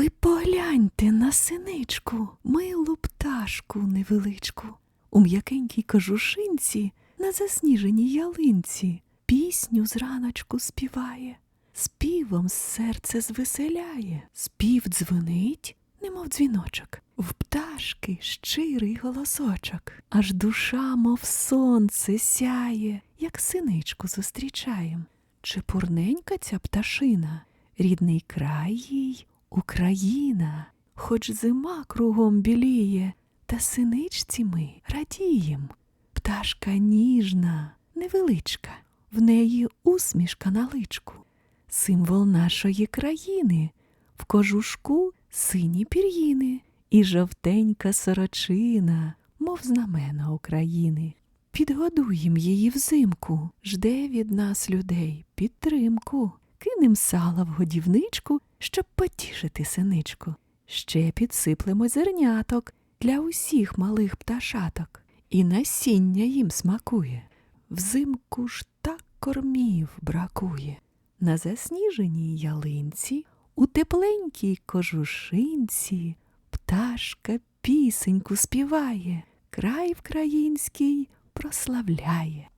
Ви погляньте на синичку, милу пташку невеличку. У м'якенькій кожушинці на засніженій ялинці пісню зраночку співає, співом серце звеселяє, спів дзвонить, немов дзвіночок, в пташки щирий голосочок, аж душа, мов сонце, сяє, як синичку зустрічаєм. Чепурненька ця пташина, рідний край їй Україна, хоч зима кругом біліє, та синичці ми радієм. Пташка ніжна, невеличка, в неї усмішка на личку, символ нашої країни, в кожушку сині пір'їни і жовтенька сорочина, мов знамена України. Підгодуєм її взимку, жде від нас людей підтримку. Кинем сала в годівничку, щоб потішити синичку. Ще підсиплемо зерняток для усіх малих пташаток, і насіння їм смакує. Взимку ж так кормів бракує. На засніженій ялинці, у тепленькій кожушинці, пташка пісеньку співає, край вкраїнський прославляє.